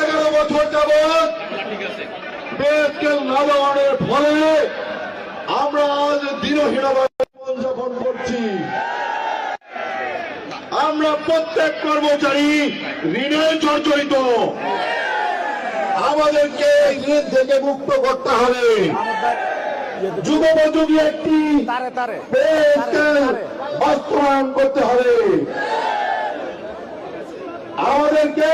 এগারো বছর যাবৎ বেতকেল না দেওয়ানোর ফলে আমরা আজ দিনহীনভাবে জীবনযাপন করছি। আমরা প্রত্যেক কর্মচারী ঋণে জর্জরিত আমাদেরকে ঋণ থেকে মুক্ত করতে হবে। যুগোপযোগী একটি বাস্তবায়ন করতে হবে। আমাদেরকে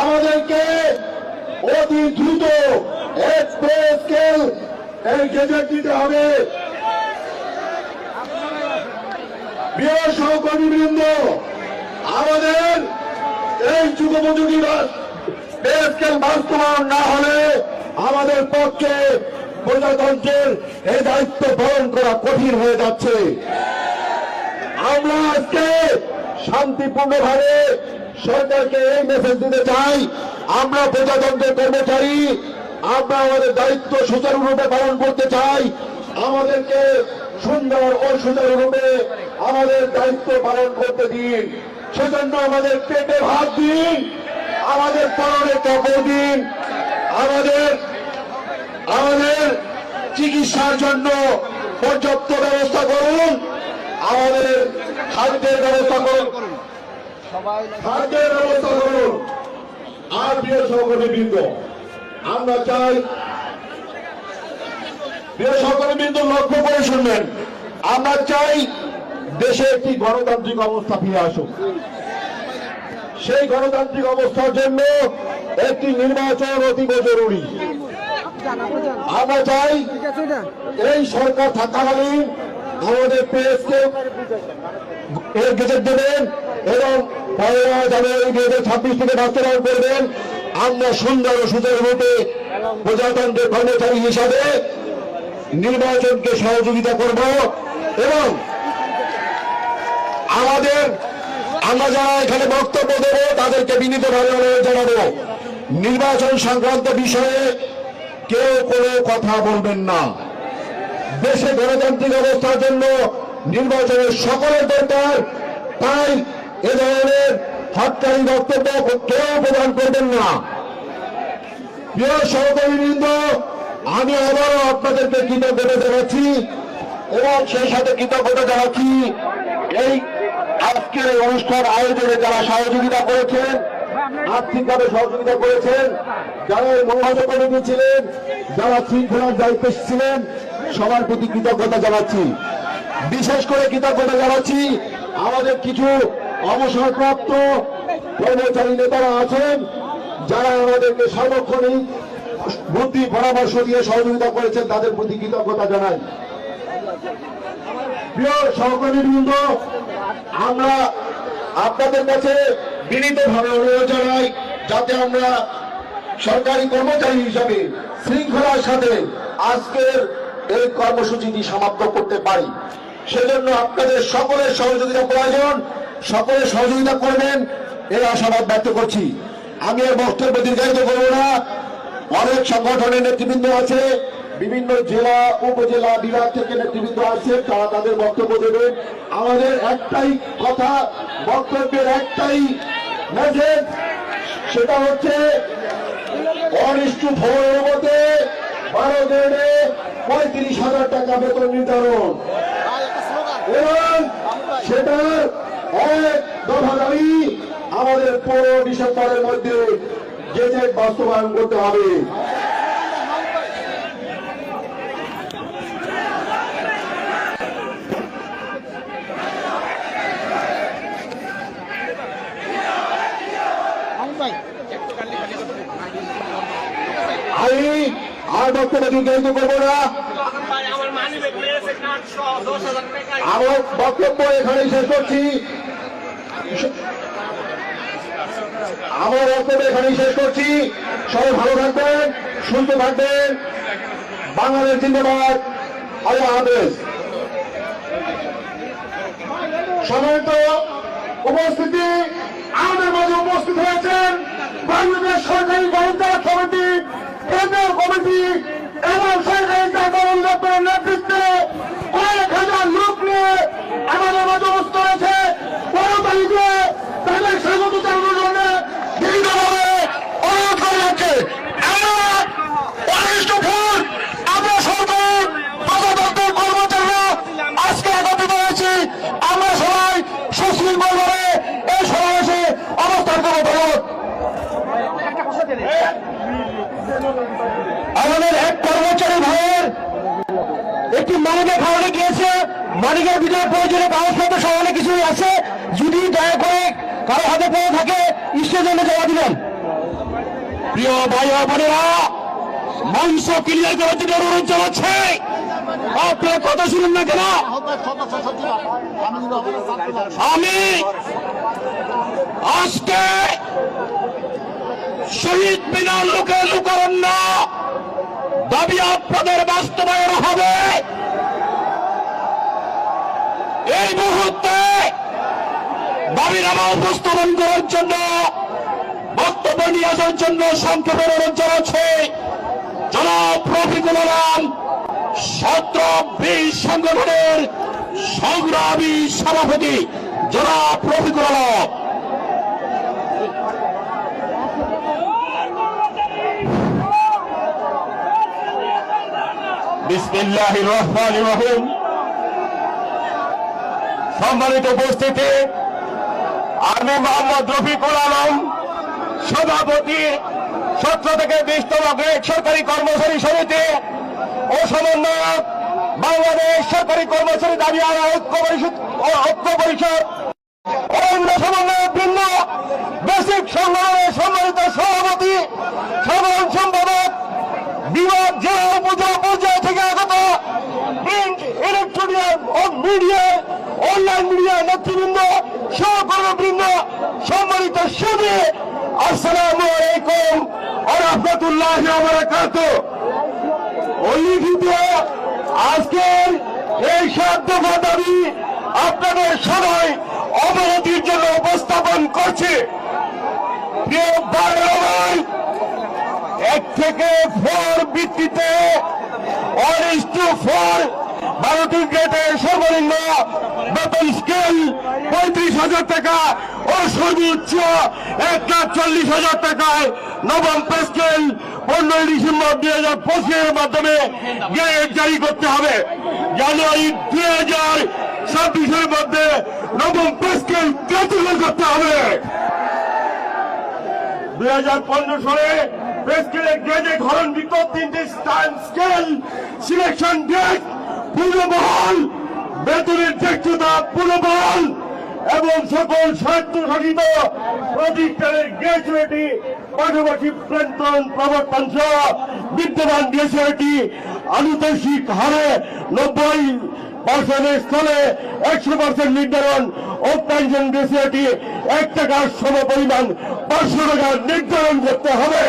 আমাদেরকে অতি দ্রুত স্কেল এই গেজেট দিতে হবে। প্রিয় সহকর্মী বৃন্দ আমাদের এই যুগোপযোগী স্কেল বাস্তবায়ন না হলে আমাদের পক্ষে প্রজাতন্ত্রের এই দায়িত্ব পালন করা কঠিন হয়ে যাচ্ছে। আমরা আজকে শান্তিপূর্ণভাবে সরকারকে এই মেসেজ দিতে চাই। আমরা প্রজাতন্ত্রের কর্মচারী, আমরা আমাদের দায়িত্ব সুচারুরূপে পালন করতে চাই। আমাদেরকে সুন্দর ও সুচারুরূপে আমাদের দায়িত্ব পালন করতে দিন। সেজন্য আমাদের পেটে ভাত দিন, আমাদের পরনে কাপড় দিন, আমাদের আমাদের চিকিৎসার জন্য পর্যাপ্ত ব্যবস্থা করুন। আমাদের খাদ্যের ব্যবস্থা করুন। খাদ্যের ব্যবস্থা করুন। আর প্রিয় সহকর্মী বৃন্দ আমরা চাই প্রিয় সহকর্মী বৃন্দ লক্ষ্য করে শুনবেন। আমরা চাই দেশে একটি গণতান্ত্রিক অবস্থা ফিরে আসুক। সেই গণতান্ত্রিক অবস্থার জন্য একটি নির্বাচন অতীব জরুরি। আমরা চাই এই সরকার থাকাকালীন আমাদের প্রেসকে এর গেজেট দেবেন এবং পয়লা জানুয়ারি দুই হাজার ছাব্বিশ থেকে বাস্তবায়ন করবেন। আমরা সুন্দর ও প্রজাতন্ত্রের কর্মচারী হিসাবে নির্বাচনকে সহযোগিতা করব এবং আমাদের, আমরা যারা এখানে বক্তব্য দেবো, তাদেরকে বিনীতভাবে অনুরোধ জানাব। নির্বাচন সংক্রান্ত বিষয়ে কেউ কোনো কথা বলবেন না। দেশে গণতান্ত্রিক অবস্থার জন্য নির্বাচনের সকলের দরকার। তাই এ ধরনের হটকারী বক্তব্য কেউ প্রদান করবেন না। প্রিয় সহকর্মীবৃন্দ আমি আবারও আপনাদেরকে কৃতজ্ঞতা জানাচ্ছি এবং সেই সাথে কৃতজ্ঞতা জানাচ্ছি এই আজকের এই অনুষ্ঠান আয়োজনে যারা সহযোগিতা করেছেন, আর্থিকভাবে সহযোগিতা করেছেন, যারা এই মহাজ কমিটি ছিলেন, যারা শৃঙ্খলার দায়িত্বে ছিলেন, সবার প্রতি কৃতজ্ঞতা জানাচ্ছি। বিশেষ করে কৃতজ্ঞতা জানাচ্ছি আমাদের কিছু অবসরপ্রাপ্ত কর্মচারী নেতারা আছেন, যারা আমাদেরকে সার্বক্ষণিক বুদ্ধি পরামর্শ দিয়ে সহযোগিতা করেছেন, তাদের প্রতি কৃতজ্ঞতা জানাই। প্রিয় সহকর্মী বৃন্দ আমরা আপনাদের কাছে বিনীতভাবে অনুরোধ জানাই, যাতে আমরা সরকারি কর্মচারী হিসাবে শৃঙ্খলার সাথে আজকের এই কর্মসূচিটি সমাপ্ত করতে পারি। সেজন্য আপনাদের সকলের সহযোগিতা প্রয়োজন। সকলের সহযোগিতা করবেন, এই আশাবাদ ব্যক্ত করছি। আমি আর বক্তব্য দীর্ঘায়িত করব না। অনেক সংগঠনের নেতৃবৃন্দ আছে, বিভিন্ন জেলা, উপজেলা, বিভাগ থেকে নেতৃবৃন্দ আছে, তারা তাদের বক্তব্য দেবেন। আমাদের একটাই কথা, বক্তব্যের একটাই মেসেজ সেটা হচ্ছে অনিষ্টু ফোরের মধ্যে বারো পঁয়ত্রিশ হাজার টাকা বেতন নির্ধারণ। এবং সেটার এক দফা দাবি আমাদের পনেরো ডিসেম্বরের মধ্যে গেজেট বাস্তবায়ন করতে হবে। আমি আর বক্তব্য দীর্ঘায়িত করব না আমার মানি ব্যাগ মেরেছে কাঠ সহ দশ হাজার টাকা আমার বক্তব্য এখানেই শেষ করছি। আমার বক্তব্য এখানেই শেষ করছি। সবাই ভালো থাকবেন থাকবেন। বাংলাদেশ জিন্দাবাদ। উপস্থিতি, আমাদের মাঝে উপস্থিত হয়েছেন বাংলাদেশ সরকারি গণতন্ত্র কমিটি, কেন্দ্রীয় কমিটি এবং সরকারি নেতৃত্বে ¡Fuera! মালিকের খাওয়ানো গিয়েছে মালিকের ভিতরে প্রয়োজনীয় কাগজপত্র সব অনেক কিছুই আছে। যদি দয়া করে কারও হাতে পড়ে থাকে ঈশ্বরের জন্য জমা দিবেন। প্রিয় ভাই বোনেরা, মাংস ক্লিয়ার করার জন্য অনুরোধ জানাচ্ছে। আপনারা কথা শুনুন না কেন? আমি আজকে শহীদ মিনার লোকে লুকারণ্য দাবি আপনাদের বাস্তবায়ন হবে। এই মুহূর্তে দাবিনামা উপস্থাপন করার জন্য, বক্তব্য নিয়ে আসার জন্য সংক্ষেপে অনুরোধ জানাচ্ছে। জনাব রফিকুল ছাত্র বীর সংগঠনের সংগ্রামী সভাপতি, জনাব রফিকুল বিসমিল্লাহ রহমান রহিম। সম্মানিত উপস্থিতি, আমি মোহাম্মদ রফিকুল আলম, সভাপতি, সতেরো থেকে বিশতম গ্রেড সরকারি কর্মচারী সমিতি ও সমন্বয়ক বাংলাদেশ সরকারি কর্মচারী দাবি আদায় ঐক্য পরিষদ ও ঐক্য পরিষদ। অন্য সমন্বয়ক বৃন্দ, বেসিক সংগ্রামের সম্মানিত সভাপতি সাধারণ সম্পাদক বিভাগ জেলা উপজেলা পর্যায় থেকে আগত print electronic media online media নেতৃবৃন্দ সহকর্মবৃন্দ সম্মানিত সুদী আসসালামু আলাইকুম আরহামতুল্লাহ বারাকাত উল্লিখিত আজকের এই সাত দফা দাবি আপনাদের সবাই অবনতির জন্য উপস্থাপন করছে। এক থেকে ফোর ভিত্তিতে ওয়ান টু ফোর বারোটি গ্রেডের সর্বনিম্ন বেতন স্কেল পঁয়ত্রিশ হাজার টাকা ও সর্বোচ্চ এক লাখ চল্লিশ হাজার টাকায় নবম পে স্কেল পনেরোই ডিসেম্বর দুই হাজার পঁচিশের মাধ্যমে গ্রেড জারি করতে হবে। জানুয়ারি দুই হাজার ছাব্বিশের মধ্যে নবম পে স্কেল কার্যকর করতে হবে। দুই হাজার পনেরো সালে প্রেসকেলে গ্রেডে ধরন তিনটি স্টাইল স্কেল সিলেকশন ডেট পুনর্বহাল বেতনের জ্যেষ্ঠতা পুনর্বহাল এবং সকল স্বায়ত্তশাসিত প্রতিষ্ঠানের গ্র্যাজুয়েটি পাশাপাশি বেতন প্রবর্তন সহ বিদ্যমান গ্র্যাজুয়েটি আনুতোষিক হারে নব্বই পার্সেন্টের স্থলে একশো পার্সেন্ট নির্ধারণ। পেনশন গ্রেসিয়াটি এক টাকার সম পরিমাণ পাঁচশো টাকা নির্ধারণ করতে হবে।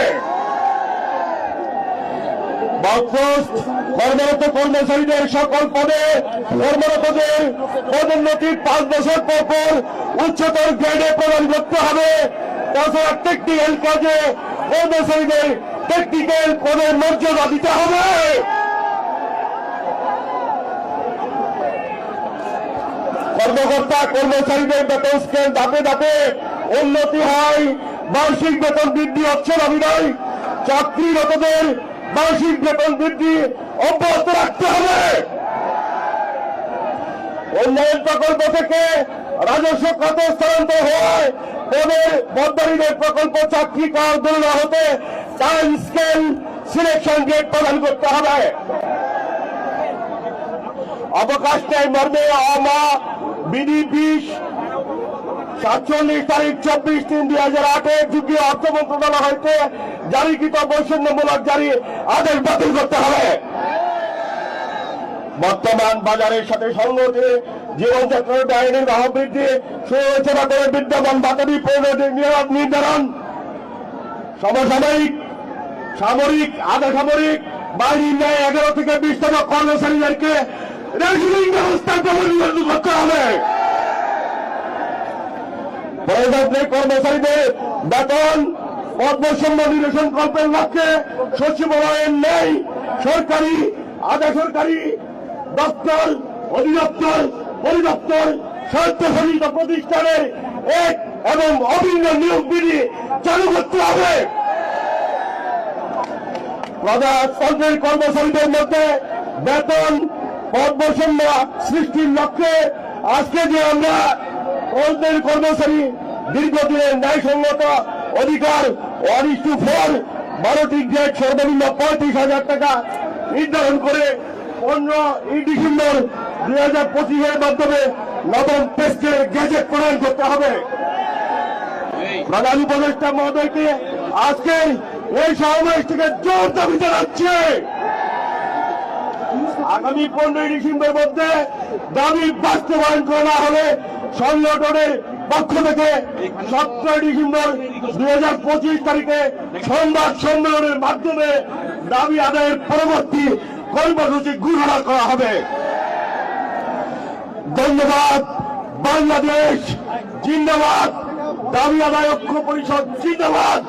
কর্মরত কর্মচারীদের সকল পদে কর্মরতদের পদোন্নতি পাঁচ বছর পর পর উচ্চতর গ্রেডে প্রদান করতে হবে। তাছাড়া টেকনিক্যাল কাজে কর্মচারীদের টেকনিক্যাল পদের মর্যাদা দিতে হবে। কর্মকর্তা কর্মচারীদের বেতন স্কেল ধাপে ধাপে উন্নতি হয়। বার্ষিক বেতন বৃদ্ধি হচ্ছে না বিনয় চাকরিরতদের বার্ষিক বেতন বৃদ্ধি অব্যাহত রাখতে হবে। উন্নয়ন প্রকল্প থেকে রাজস্ব খাতে স্থানান্তর হওয়ায় পদের পদ্মারীদের প্রকল্প চাকরি না হতে টাইম স্কেল সিলেকশন গেট প্রদান করতে হবে। অবকাশ নেই মর্মে আমা বিধি বিশ সাতচল্লিশ তারিখ চব্বিশ তিন দুই হাজার আটে যুগীয় অর্থ মন্ত্রণালয় হইতে জারিকৃত বৈষম্যমূলক জারি আদেশ বাতিল করতে হবে। বর্তমান বাজারের সাথে সঙ্গতি, জীবনযাত্রার ব্যয় নির্বাহ বৃদ্ধি সুরচনা করে বিদ্যমান বাতাবি নির্ধারণ, সমসাময়িক, সামরিক আধা সামরিক বাহিনীর ন্যায় এগারো থেকে বিশ বিশতম কর্মচারীদেরকে রেজিলিং ব্যবস্থার প্রবর্তন করতে হবে। প্রজাতন্ত্রের কর্মচারীদের বেতন পদ্মসম্য নিরসন কল্পের লক্ষ্যে সচিবালয়ের নেই। সরকারি, আধা সরকারি দপ্তর, অধিদপ্তর, পরিদপ্তর, স্বায়ত্তশাসিত প্রতিষ্ঠানের এক এবং অভিন্ন নিয়োগ বিধি চালু করতে হবে। প্রজাতন্ত্রের কর্মচারীদের মধ্যে বেতন পদ্মসম্য সৃষ্টির লক্ষ্যে আজকে যে আমরা কর্মচারী দীর্ঘদিনের ন্যায়সঙ্গত অধিকার ওয়ান ইস টু ফোর বারোটি গ্রেড সর্বনিম্ন পঁয়ত্রিশ হাজার টাকা নির্ধারণ করে পনেরো ডিসেম্বর দুই হাজার পঁচিশের মাধ্যমে নবম টেস্টের গেজেট প্রণয়ন করতে হবে। প্রধান উপদেষ্টা মহোদয়কে আজকে এই সমাবেশ থেকে জোর দাবি জানাচ্ছে। আগামী পনেরোই ডিসেম্বর মধ্যে দাবি বাস্তবায়ন করা হলে সংগঠনের পক্ষ থেকে সতেরোই ডিসেম্বর দুই হাজার পঁচিশ তারিখে সংবাদ সম্মেলনের মাধ্যমে দাবি আদায়ের পরবর্তী কর্মসূচি ঘোষণা করা হবে। ধন্যবাদ। বাংলাদেশ জিন্দাবাদ। দাবি আদায় ঐক্য পরিষদ জিন্দাবাদ।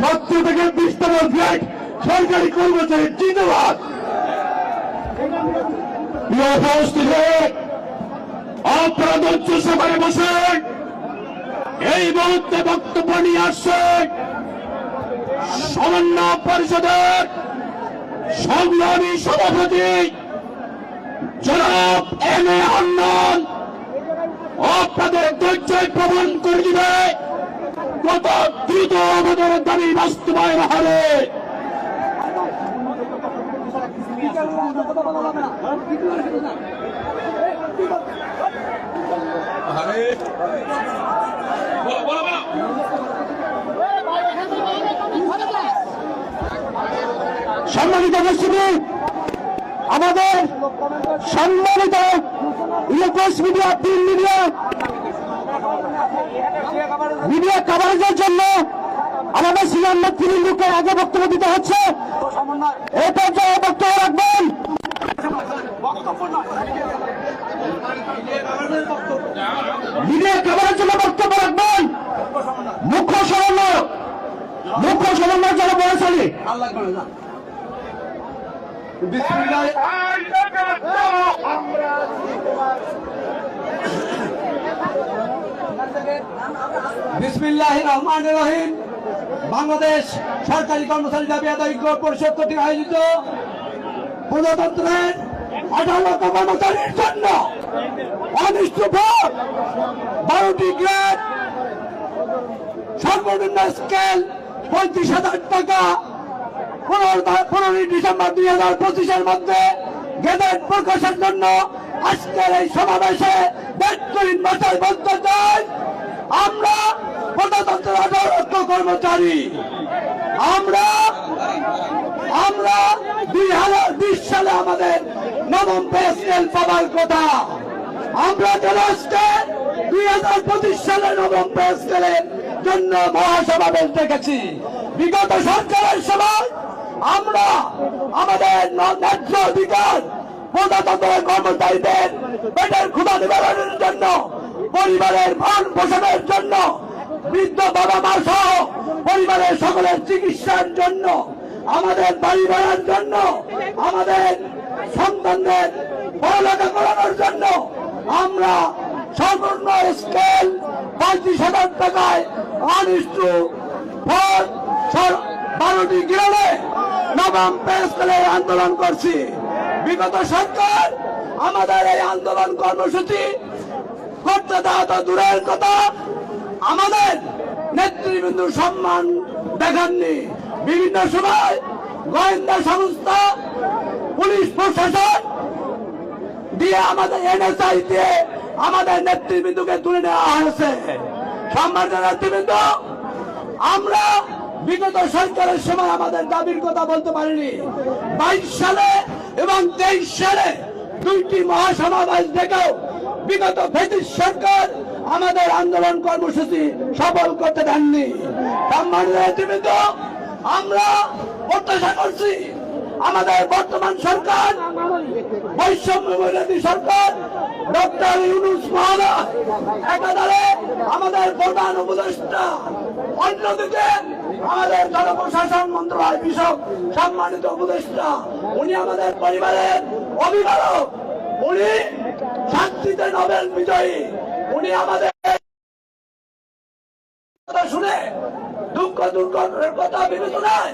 সত্তর থেকে বিশতম গ্রেড সরকারি কর্মচারী জিন্দাবাদ। আপনারা উচ্চ সভায় বসে এই মুহূর্তে বক্তব্য নিয়ে আসছে সমন্বয় পরিষদের সংগ্রামী সভাপতি জনাব এম এ আন্নান। আপনাদের ধৈর্য প্রমাণ করে দিবে কত দ্রুত আমাদের দাবি বাস্তবায়ন হবে। সম্মানিত উপস্থিতি, আমাদের সম্মানিত electronics media print media media কাভারেজের জন্য আমাদের সিনিয়র নেতৃবৃন্দকে আগে বক্তব্য দিতে হচ্ছে। এই পর্যায়ে বক্তব্য রাখবেন। মিডিয়া কাভারের জন্য বক্তব্য রাখবেন। মুখ্য সমন্বয়ক মুখ্য সমন্বয়ক যারা বলেছেন। রহমান রহিম। বাংলাদেশ সরকারি কর্মচারী দাবি আদায় পরিষদ কর্তৃক আয়োজিত প্রজাতন্ত্রের আঠারো কর্মচারীর জন্য অনিষ্ট বারোটি গ্রেড, সর্বনিম্ন স্কেল পঁয়ত্রিশ হাজার টাকা। পনেরোই ডিসেম্বর দুই হাজার পঁচিশের মধ্যে গেজেট প্রকাশের জন্য আজকের এই সমাবেশে ব্যক্তিহীন ভাষায় বলতে চাই, আমরা প্রজাতন্ত্রের আঠারো কর্মচারী। আমরা আমরা দুই হাজার বিশ সালে আমাদের নবম পে স্কেল পাবার কথা। আমরা আজকে দুই হাজার পঁচিশ সালে নবম পে স্কেলের জন্য মহাসমাবেশ দেখেছি। বিগত সরকারের সময় আমরা আমাদের ন্যায্য অধিকার, প্রজাতন্ত্রের কর্মচারীদের পেটের ক্ষুদা নিবারণের জন্য, পরিবারের ভরণ পোষণের জন্য, বৃদ্ধ বাবা মা সহ পরিবারের সকলের চিকিৎসার জন্য, আমাদের বাড়ি ভাড়ার জন্য, আমাদের সন্তানদের পড়ালেখা করানোর জন্য আমরা সর্বর্ণ স্কেল পঁয়ত্রিশ হাজার টাকায় অনিষ্ট সর- বারোটি গ্রামে নবম পে আন্দোলন করছি। বিগত সরকার আমাদের এই আন্দোলন কর্মসূচি করতে দেওয়া তো দূরের কথা। আমাদের নেতৃবৃন্দু সম্মান দেখাননি। বিভিন্ন সময় গোয়েন্দা সংস্থা, পুলিশ প্রশাসন দিয়ে আমাদের এনএসআই দিয়ে আমাদের নেতৃবৃন্দুকে তুলে নেওয়া হয়েছে। সম্মানিত নেতৃবৃন্দ, আমরা বিগত সরকারের সময় আমাদের দাবির কথা বলতে পারিনি। বাইশ সালে এবং তেইশ সালে দুইটি মহাসমাবেশ দেখেও বিগত ব্রিটিশ সরকার আমাদের আন্দোলন কর্মসূচি সফল করতে দেননি। আমরা প্রত্যাশা করছি আমাদের বর্তমান সরকার, বৈষম্য সরকার, ডক্টর ইউনুস মহোদয়, একাধারে আমাদের প্রধান উপদেষ্টা, অন্যদিকে আমাদের জনপ্রশাসন মন্ত্রণালয় বিষয়ক সম্মানিত উপদেষ্টা, উনি আমাদের পরিবারের অভিভাবক। উনি শান্তিতে নোবেল বিজয়ী। উনি আমাদের শুনে দুঃখ কথা বিবেচনায়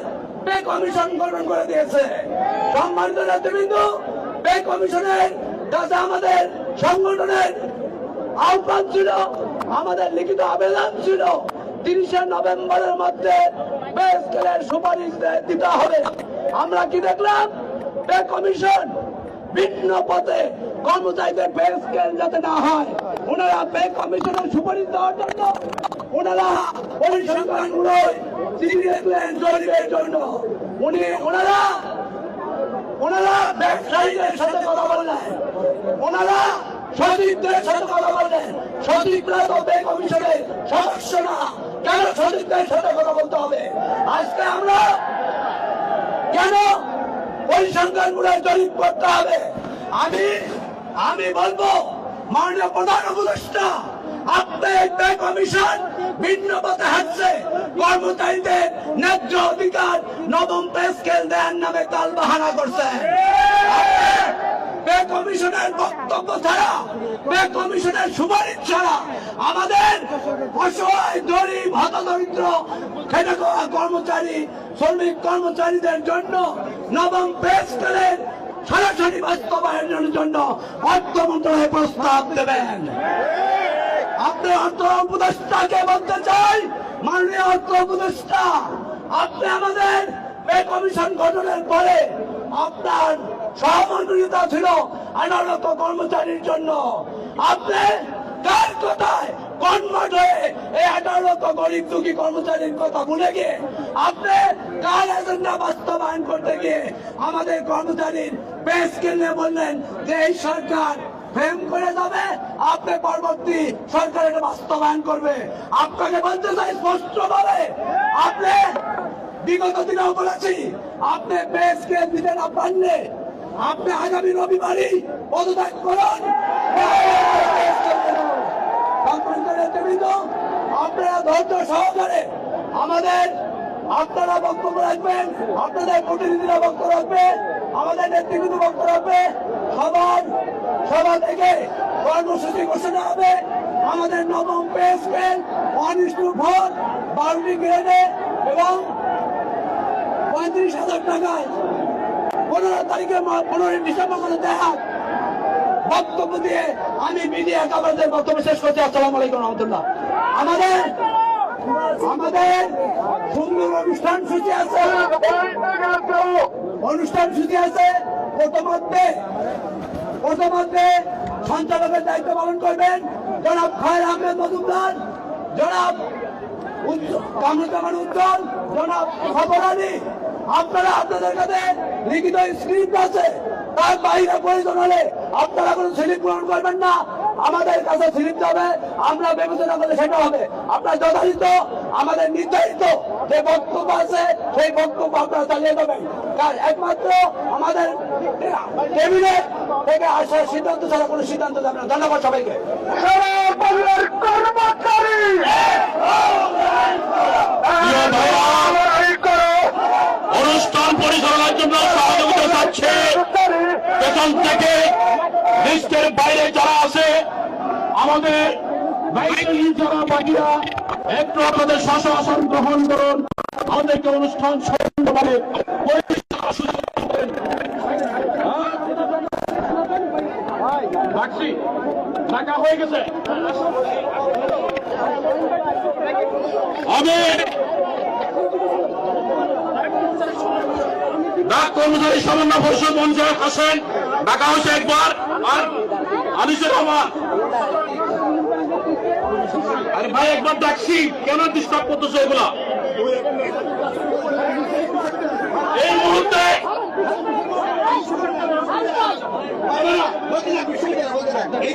কমিশন করে দিয়েছে। সম্মানিত আমাদের ছিল, আমাদের লিখিত আবেদন ছিল তিরিশে নভেম্বরের মধ্যে পে স্কেলের সুপারিশ দিতে হবে। আমরা কি দেখলাম? পে কমিশন ভিন্ন পথে কর্মচারীদের পে স্কেল যাতে না হয়, ওনারা পে কমিশনের সুপারিশ দেওয়ার জন্য, ওনারা পরিসংখ্যানগুলোয় চিঠি জরিপের জন্য। উনি ওনারা ওনারা ব্যবসায়ীদের সাথে কথা বললেন ওনারা সচিবদের সাথে কথা বললেন। সচিবরা তো বে কমিশনের সদস্য না। কেন সচিবদের সাথে কথা বলতে হবে? আজকে আমরা কেন পরিসংখ্যান জরিপ করতে হবে? আমি আমি বলব, মাননীয় প্রধান উপদেষ্টা কমিশন ভিন্ন পথে হাঁটছে। কর্মচারীদের ন্যায্য অধিকার নবম পে স্কেল দেওয়ার নামে তাল বাহানা করছে কমিশনের বক্তব্য ছাড়া, বে কমিশনের সুপারিশ ছাড়া আমাদের অসহায়, গরিব, হতদরিদ্র খেটে কর্মচারী, শ্রমিক কর্মচারীদের জন্য নবম পে স্কেলের সরাসরি বাস্তবায়নের জন্য অর্থ মন্ত্রণালয় প্রস্তাব দেবেন। আপনি অর্থ উপদেষ্টাকে বলতে চাই, মাননীয় অর্থ উপদেষ্টা, আপনি আমাদের কমিশন গঠনের পরে আপনার সহমন্ত্রিতা ছিল আইনগত কর্মচারীর জন্য। আপনি কার কথায় এই গরিব দুঃখী কর্মচারীর কথা ভুলে গিয়ে আপনি কার এজেন্ডা বাস্তবায়ন করতে গিয়ে আমাদের কর্মচারীর বেশ কিনে বললেন যে এই সরকার ফ্রেম করে যাবে, আপনি পরবর্তী সরকার এটা বাস্তবায়ন করবে। আপনাকে বলতে চাই স্পষ্ট ভাবে আপনি বিগত দিনেও বলেছি, আপনি বেশকে দিতে না পারলে আপনি আগামী রবিবারই পদত্যাগ করুন। আপনারা ধৈর্য সহকারে আমাদের আপনারা বক্তব্য রাখবেন, আপনাদের প্রতিনিধিরা বক্তব্য রাখবে, আমাদের নেতৃবৃন্দ বক্তব্য রাখবে। সবার সভা থেকে কর্মসূচি ঘোষণা হবে। আমাদের নবম পে স্কেল ওয়ান ইস বারোটি গ্রেডে এবং পঁয়ত্রিশ হাজার টাকায় পনেরো তারিখে পনেরোই ডিসেম্বর করে দেখা। বক্তব্য দিয়ে আমি মিডিয়া কাভারদের বক্তব্য শেষ করছি। আসসালামু আলাইকুম রহমতুল্লাহ। আমাদের আমাদের সুন্দর অনুষ্ঠান সূচি আছে। অনুষ্ঠান সূচি আছে। প্রথমধ্যে প্রথমধ্যে সঞ্চালকের দায়িত্ব পালন করবেন জনাব খায়ের আহমেদ মজুমদার, জনাব কামরুজ্জামান উজ্জ্বল, জনাব খবর আলী। আপনারা আপনাদের কাছে লিখিত স্ক্রিপ্ট আছে তার বাইরে প্রয়োজন হলে আপনারা কোনো স্লিপ গ্রহণ করবেন না। আমাদের কাছে স্লিপ যাবে আমরা বিবেচনা করলে সেটা হবে। আপনার যথাযথ আমাদের নির্ধারিত যে বক্তব্য আছে সেই বক্তব্য আপনারা চালিয়ে যাবেন। কারণ একমাত্র আমাদের টেবিলে থেকে আসার সিদ্ধান্ত ছাড়া কোনো সিদ্ধান্ত যাবে না। ধন্যবাদ সবাইকে। ভাইরা, অনুষ্ঠান পরিচালনার জন্য সহযোগিতা চাচ্ছে। পেছন থেকে লিস্টের বাইরে যারা আছে, আমাদের একটু আপনাদের শাসন গ্রহণ করুন। আমাদেরকে অনুষ্ঠান ঢাকা হয়ে গেছে। আমি কর্মচারী সমন্বয় পরিষদ মঞ্চে আসেন ঢাকা হয়েছে একবার, আর আনিসুর রহমান। আরে ভাই, একবার ডাকছি কেন ডিস্টার্ব করতেছো এগুলা? এই মুহূর্তে এই